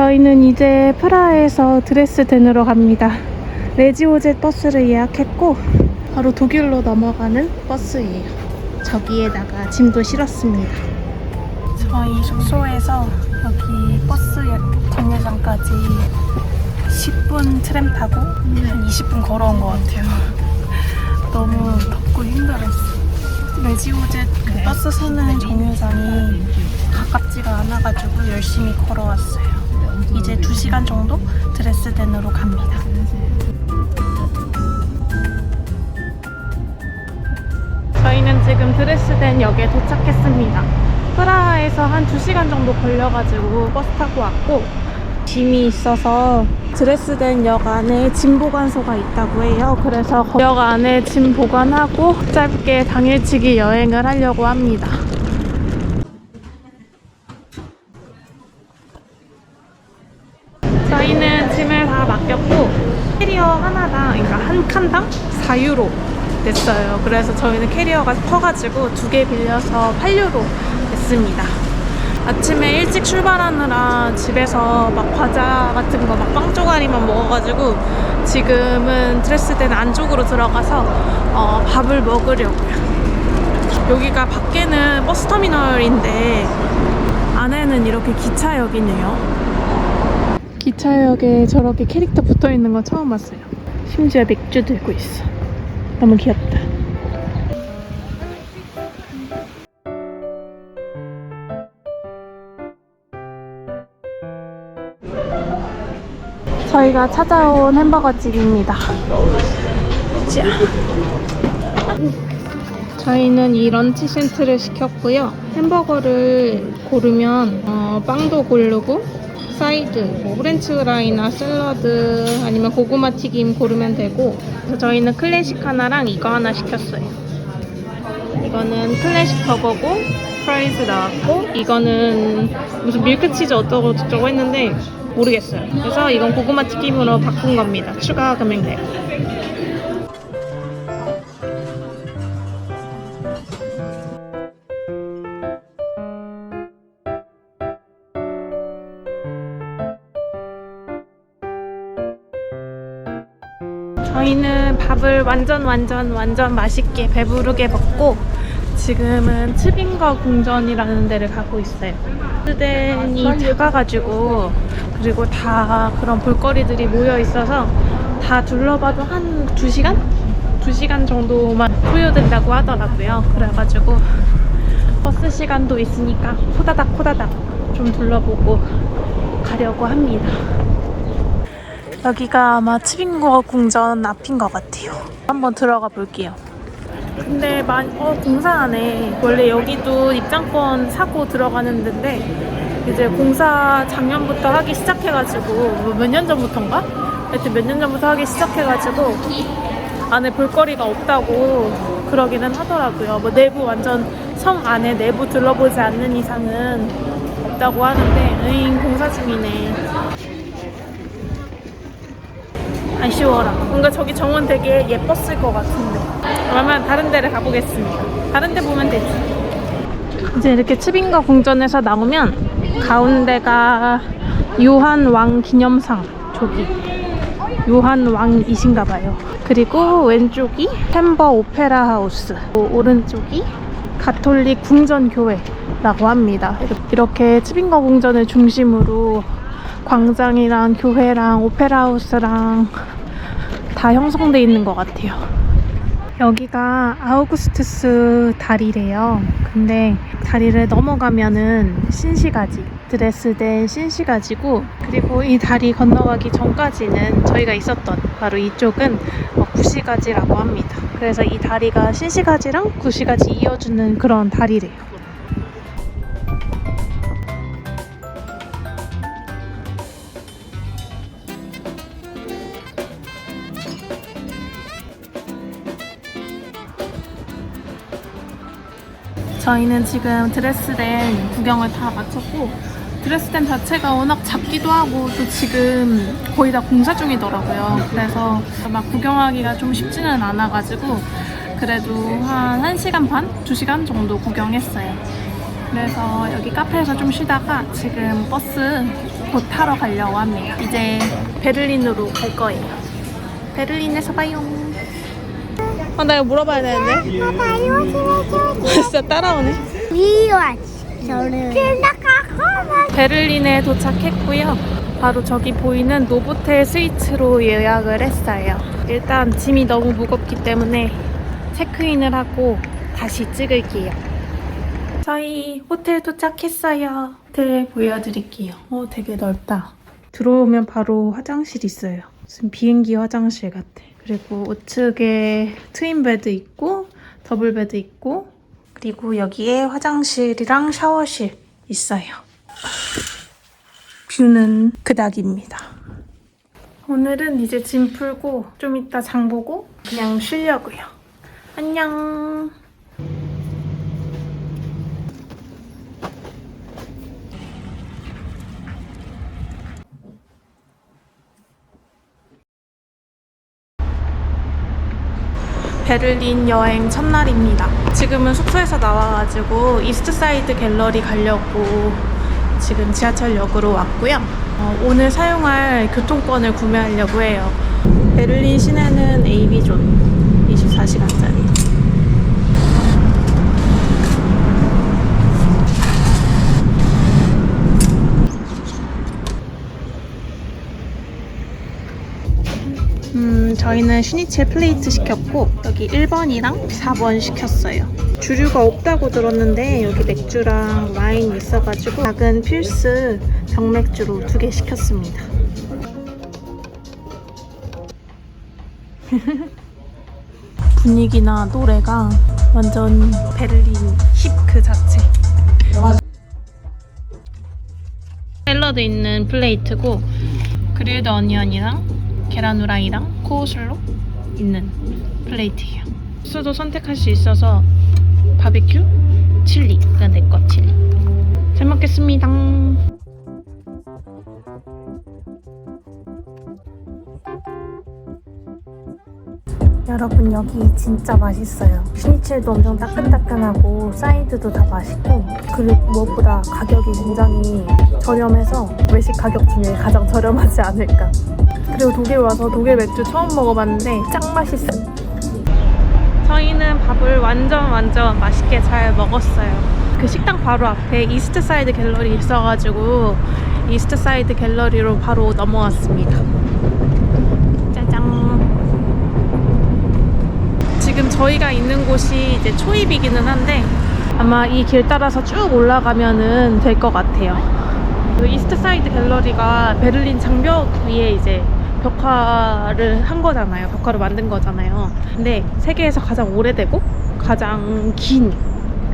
저희는 이제 프라하에서 드레스덴으로 갑니다. 레지오젯 버스를 예약했고 바로 독일로 넘어가는 버스예요. 저기에다가 짐도 실었습니다. 저희 숙소에서 여기 버스 정류장까지 10분 트램 타고 한 20분 걸어온 것 같아요. 너무 덥고 힘들었어. 레지오젯 그 버스 서는 정류장이 가깝지가 않아가지고 열심히 걸어왔어요. 이제 2시간 정도 드레스덴으로 갑니다. 저희는 지금 드레스덴 역에 도착했습니다. 프라하에서 한 2시간 정도 걸려가지고 버스 타고 왔고 짐이 있어서 드레스덴 역 안에 짐 보관소가 있다고 해요. 그래서 그역 안에 짐 보관하고 짧게 당일치기 여행을 하려고 합니다. 맡겼고 캐리어 하나당 그러니까 한 칸당 4유로 냈어요. 그래서 저희는 캐리어가 커가지고 두 개 빌려서 8유로 냈습니다. 아침에 일찍 출발하느라 집에서 막 과자 같은 거 막빵 쪼가리만 먹어가지고 지금은 드레스덴 안쪽으로 들어가서 어, 밥을 먹으려고요. 여기가 밖에는 버스터미널인데 안에는 이렇게 기차역이네요. 기차역에 저렇게 캐릭터 붙어 있는 거 처음 봤어요. 심지어 맥주 들고 있어. 너무 귀엽다. 저희가 찾아온 햄버거 집입니다. 자. 저희는 이 런치 센트를 시켰고요. 햄버거를 고르면 어, 빵도 고르고 사이드, 뭐 프렌치 프라이나 샐러드 아니면 고구마 튀김 고르면 되고 그래서 저희는 클래식 하나랑 이거 하나 시켰어요. 이거는 클래식 버거고 프라이즈 나왔고 이거는 무슨 밀크치즈 어쩌고 저쩌고 했는데 모르겠어요. 그래서 이건 고구마 튀김으로 바꾼 겁니다. 추가 금액 내고. 저희는 밥을 완전 완전 완전 맛있게 배부르게 먹고 지금은 츠빙거 궁전이라는 데를 가고 있어요. 스덴이 작아가지고 그리고 다 그런 볼거리들이 모여 있어서 다 둘러봐도 한 2시간? 2시간 정도만 소요된다고 하더라고요. 그래가지고 버스 시간도 있으니까 호다닥 호다닥 좀 둘러보고 가려고 합니다. 여기가 아마 츠빙거 궁전 앞인 것 같아요. 한번 들어가 볼게요. 근데 많이 어 공사하네. 원래 여기도 입장권 사고 들어가는 데인데 이제 공사 작년부터 하기 시작해가지고 뭐몇년 전부터인가? 하여튼 몇 년 전부터 하기 시작해가지고 안에 볼거리가 없다고 그러기는 하더라고요. 뭐 내부 완전 성 안에 내부 들러보지 않는 이상은 없다고 하는데 으잉 공사 중이네. 아쉬워라. 뭔가 저기 정원 되게 예뻤을 것 같은데. 그러면 다른 데를 가보겠습니다. 다른 데 보면 되지. 이제 이렇게 츠빙가 궁전에서 나오면 가운데가 요한 왕 기념상 저기 요한 왕이신가 봐요. 그리고 왼쪽이 햄버 오페라 하우스, 오- 오른쪽이 가톨릭 궁전 교회라고 합니다. 이렇게 츠빙거 궁전을 중심으로 광장이랑 교회랑 오페라 하우스랑 다 형성돼 있는 것 같아요. 여기가 아우구스투스 다리래요. 근데 다리를 넘어가면은 신시가지, 드레스덴 신시가지고 그리고 이 다리 건너가기 전까지는 저희가 있었던 바로 이쪽은 어, 구시가지라고 합니다. 그래서 이 다리가 신시가지랑 구시가지 이어주는 그런 다리래요. 저희는 지금 드레스덴 구경을 다 마쳤고 드레스덴 자체가 워낙 작기도 하고 또 지금 거의 다 공사 중이더라고요. 그래서 막 구경하기가 좀 쉽지는 않아가지고 그래도 한 1시간 반? 2시간 정도 구경했어요. 그래서 여기 카페에서 좀 쉬다가 지금 버스 곧 타러 가려고 합니다. 이제 베를린으로 갈 거예요. 베를린에서 봐요. 어, 나 이거 물어봐야 되는데. 진짜 따라오네. 베를린에 도착했고요. 바로 저기 보이는 노보텔 스위트로 예약을 했어요. 일단 짐이 너무 무겁기 때문에 체크인을 하고 다시 찍을게요. 저희 호텔 도착했어요. 호텔 보여드릴게요. 어, 되게 넓다. 들어오면 바로 화장실 있어요. 무슨 비행기 화장실 같아. 그리고 우측에 트윈 베드 있고 더블 베드 있고 그리고 여기에 화장실이랑 샤워실 있어요. 뷰는 그닥입니다. 오늘은 이제 짐 풀고 좀 이따 장 보고 그냥 쉬려고요. 안녕. 베를린 여행 첫날입니다. 지금은 숙소에서 나와가지고 이스트사이드 갤러리 가려고 지금 지하철역으로 왔고요. 어, 오늘 사용할 교통권을 구매하려고 해요. 베를린 시내는 AB존 24시간짜리. 음, 저희는 슈니첼 플레이트 시켰고 여기 1번이랑 4번 시켰어요. 주류가 없다고 들었는데 여기 맥주랑 와인이 있어가지고 작은 필스 병맥주로 두 개 시켰습니다. 분위기나 노래가 완전 베를린 힙 그 자체. 샐러드 있는 플레이트고 그릴드 어니언이랑 계란 후라이랑 코슬로 있는 플레이트예요. 소스도 선택할 수 있어서 바비큐, 칠리가 내거 칠리. 잘 먹겠습니다. 여러분 여기 진짜 맛있어요. 슈니첼도 엄청 따끈따끈하고 사이드도 다 맛있고 그리고 무엇보다 가격이 굉장히 저렴해서 외식 가격 중에 가장 저렴하지 않을까. 그리고 독일 와서 독일 맥주 처음 먹어봤는데 짱 맛있어요. 저희는 밥을 완전 완전 맛있게 잘 먹었어요. 그 식당 바로 앞에 이스트 사이드 갤러리 있어가지고 이스트 사이드 갤러리로 바로 넘어왔습니다. 짜잔. 지금 저희가 있는 곳이 이제 초입이기는 한데 아마 이 길 따라서 쭉 올라가면은 될 것 같아요. 그 이스트 사이드 갤러리가 베를린 장벽 위에 이제 벽화를 한 거잖아요. 벽화를 만든 거잖아요. 근데 세계에서 가장 오래되고 가장 긴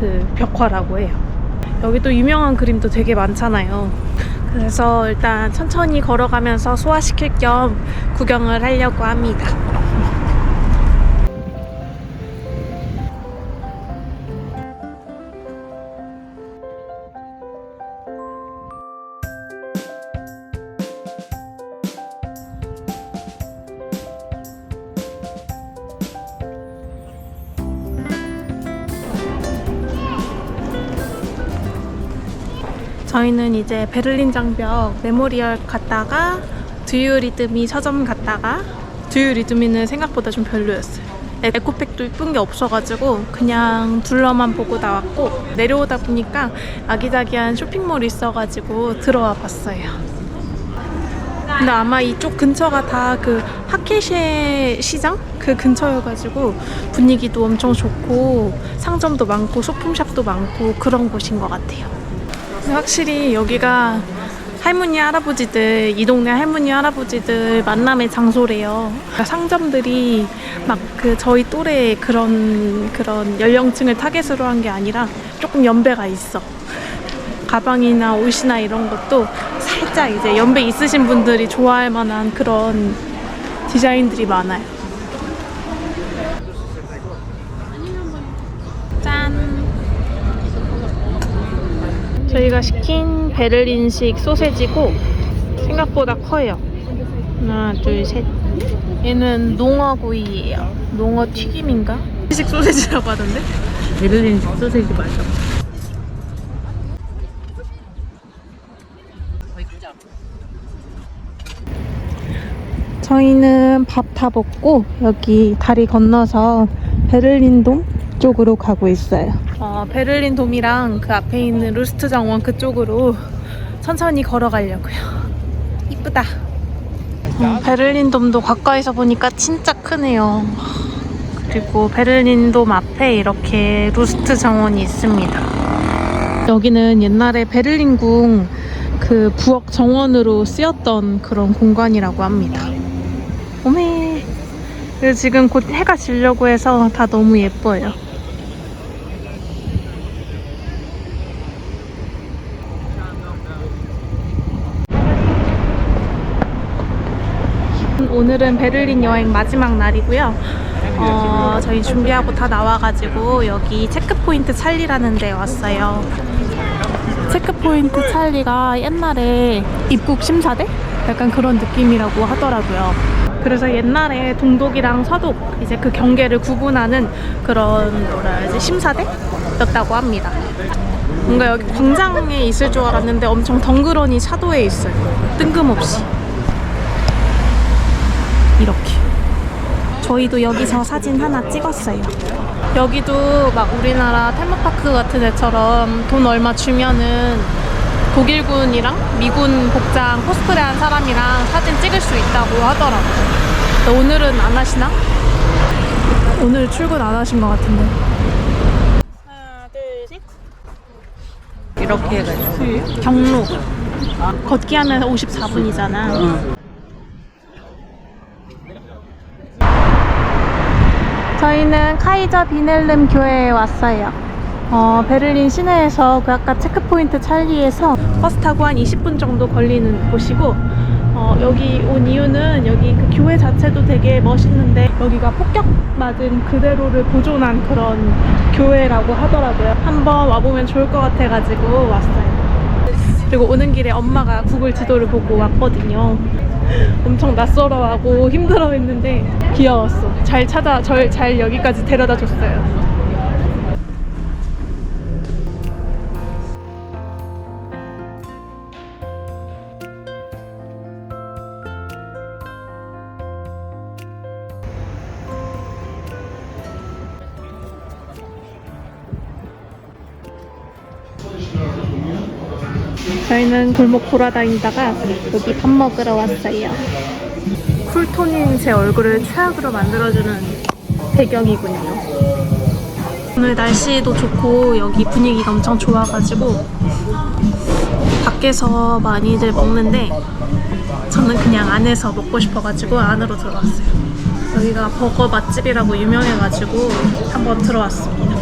그 벽화라고 해요. 여기 또 유명한 그림도 되게 많잖아요. 그래서 일단 천천히 걸어가면서 소화시킬 겸 구경을 하려고 합니다. 저희는 이제 베를린 장벽 메모리얼 갔다가 두유 리드미 서점 갔다가 두유 리드미는 생각보다 좀 별로였어요. 에코백도 이쁜 게 없어가지고 그냥 둘러만 보고 나왔고 내려오다 보니까 아기자기한 쇼핑몰이 있어가지고 들어와 봤어요. 근데 아마 이쪽 근처가 다 그 하케쉐 시장 그 근처여가지고 분위기도 엄청 좋고 상점도 많고 소품샵도 많고 그런 곳인 것 같아요. 확실히 여기가 할머니 할아버지들 이 동네 할머니 할아버지들 만남의 장소래요. 그러니까 상점들이 막 그 저희 또래 그런 그런 연령층을 타겟으로 한 게 아니라 조금 연배가 있어. 가방이나 옷이나 이런 것도 살짝 이제 연배 있으신 분들이 좋아할 만한 그런 디자인들이 많아요. 저희가 시킨 베를린식 소세지고 생각보다 커요. 하나, 둘, 셋. 얘는 농어구이예요. 농어 튀김인가? 식 소세지라고 하던데? 베를린식 소세지 맞아. 저희는 밥 다 먹고 여기 다리 건너서 베를린동 쪽으로 가고 있어요. 어, 베를린 돔이랑 그 앞에 있는 루스트 정원 그쪽으로 천천히 걸어가려고요. 이쁘다. 음, 베를린 돔도 가까이서 보니까 진짜 크네요. 그리고 베를린 돔 앞에 이렇게 루스트 정원이 있습니다. 여기는 옛날에 베를린 궁 그 부엌 정원으로 쓰였던 그런 공간이라고 합니다. 오메. 지금 곧 해가 지려고 해서 다 너무 예뻐요. 오늘은 베를린 여행 마지막 날이고요. 어, 저희 준비하고 다 나와가지고 여기 체크포인트 찰리라는 데 왔어요. 체크포인트 찰리가 옛날에 입국 심사대? 약간 그런 느낌이라고 하더라고요. 그래서 옛날에 동독이랑 서독 이제 그 경계를 구분하는 그런 뭐라 해야지 심사대였다고 합니다. 뭔가 여기 광장에 있을 줄 알았는데 엄청 덩그러니 차도에 있어요. 뜬금없이. 이렇게. 저희도 여기서 사진 하나 찍었어요. 여기도 막 우리나라 테마파크 같은 데처럼 돈 얼마 주면은 독일군이랑 미군 복장 코스프레 한 사람이랑 사진 찍을 수 있다고 하더라고요. 오늘은 안 하시나? 오늘 출근 안 하신 것 같은데. 하나, 둘, 셋. 이렇게 해가지고 경로. 걷기 하면 54분이잖아. 저희는 카이저 비넬름 교회에 왔어요. 어, 베를린 시내에서 그 아까 체크포인트 찰리에서 버스 타고 한 20분 정도 걸리는 곳이고 어, 여기 온 이유는 여기 그 교회 자체도 되게 멋있는데 여기가 폭격 맞은 그대로를 보존한 그런 교회라고 하더라고요. 한번 와보면 좋을 것 같아가지고 왔어요. 그리고 오는 길에 엄마가 구글 지도를 보고 왔거든요. 엄청 낯설어하고 힘들어했는데 귀여웠어. 잘 찾아, 절 잘 여기까지 데려다 줬어요. 저희는 골목 돌아다니다가 여기 밥 먹으러 왔어요. 쿨톤인 제 얼굴을 최악으로 만들어주는 배경이군요. 오늘 날씨도 좋고 여기 분위기가 엄청 좋아가지고 밖에서 많이들 먹는데 저는 그냥 안에서 먹고 싶어가지고 안으로 들어왔어요. 여기가 버거 맛집이라고 유명해가지고 한번 들어왔습니다.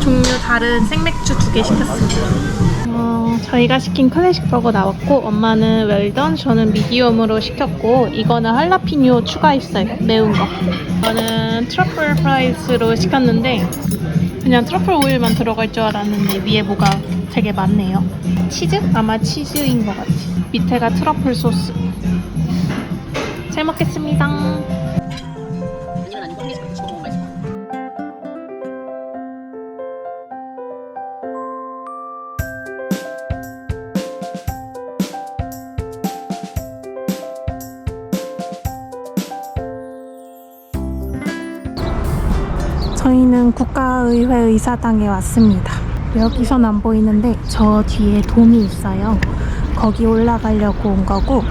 종류 다른 생맥주 두 개 시켰습니다. 어, 저희가 시킨 클래식 버거 나왔고 엄마는 웰던, 저는 미디움으로 시켰고 이거는 할라피뇨 추가했어요. 매운 거. 이거는 트러플 프라이스로 시켰는데 그냥 트러플 오일만 들어갈 줄 알았는데 위에 뭐가 되게 많네요. 치즈? 아마 치즈인 것 같아. 밑에가 트러플 소스. 잘 먹겠습니다. 국가의회 의사당에 왔습니다. 여기선 안 보이는데 저 뒤에 돔이 있어요. 거기 올라가려고 온 거고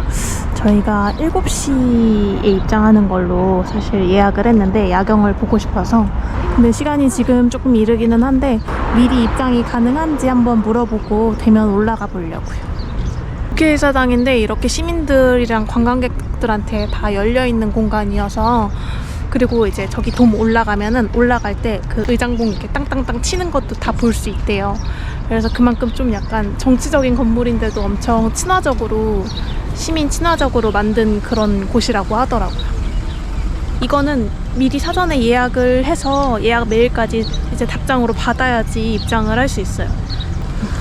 저희가 7시에 입장하는 걸로 사실 예약을 했는데 야경을 보고 싶어서 근데 시간이 지금 조금 이르기는 한데 미리 입장이 가능한지 한번 물어보고 되면 올라가 보려고요. 국회의사당인데 이렇게 시민들이랑 관광객들한테 다 열려 있는 공간이어서 그리고 이제 저기 돔 올라가면은 올라갈 때 그 의장봉 이렇게 땅땅땅 치는 것도 다 볼 수 있대요. 그래서 그만큼 좀 약간 정치적인 건물인데도 엄청 친화적으로 시민 친화적으로 만든 그런 곳이라고 하더라고요. 이거는 미리 사전에 예약을 해서 예약 메일까지 이제 답장으로 받아야지 입장을 할 수 있어요.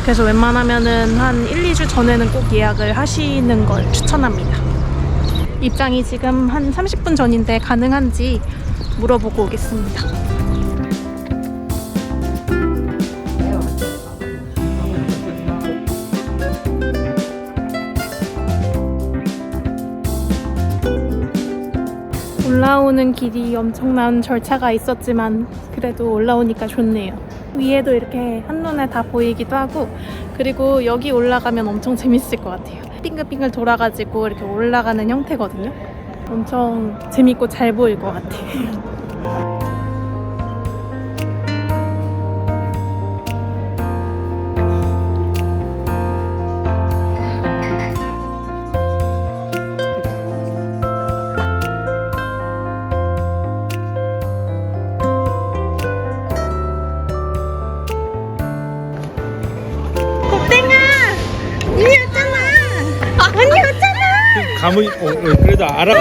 그래서 웬만하면은 한 1, 2주 전에는 꼭 예약을 하시는 걸 추천합니다. 입장이 지금 한 30분 전인데 가능한지 물어보고 오겠습니다. 올라오는 길이 엄청난 절차가 있었지만 그래도 올라오니까 좋네요. 위에도 이렇게 한눈에 다 보이기도 하고 그리고 여기 올라가면 엄청 재밌을 것 같아요. 빙글빙글 돌아가지고 이렇게 올라가는 형태거든요. 엄청 재밌고 잘 보일 것 같아요. 감이 어, 어, 그래도 알아.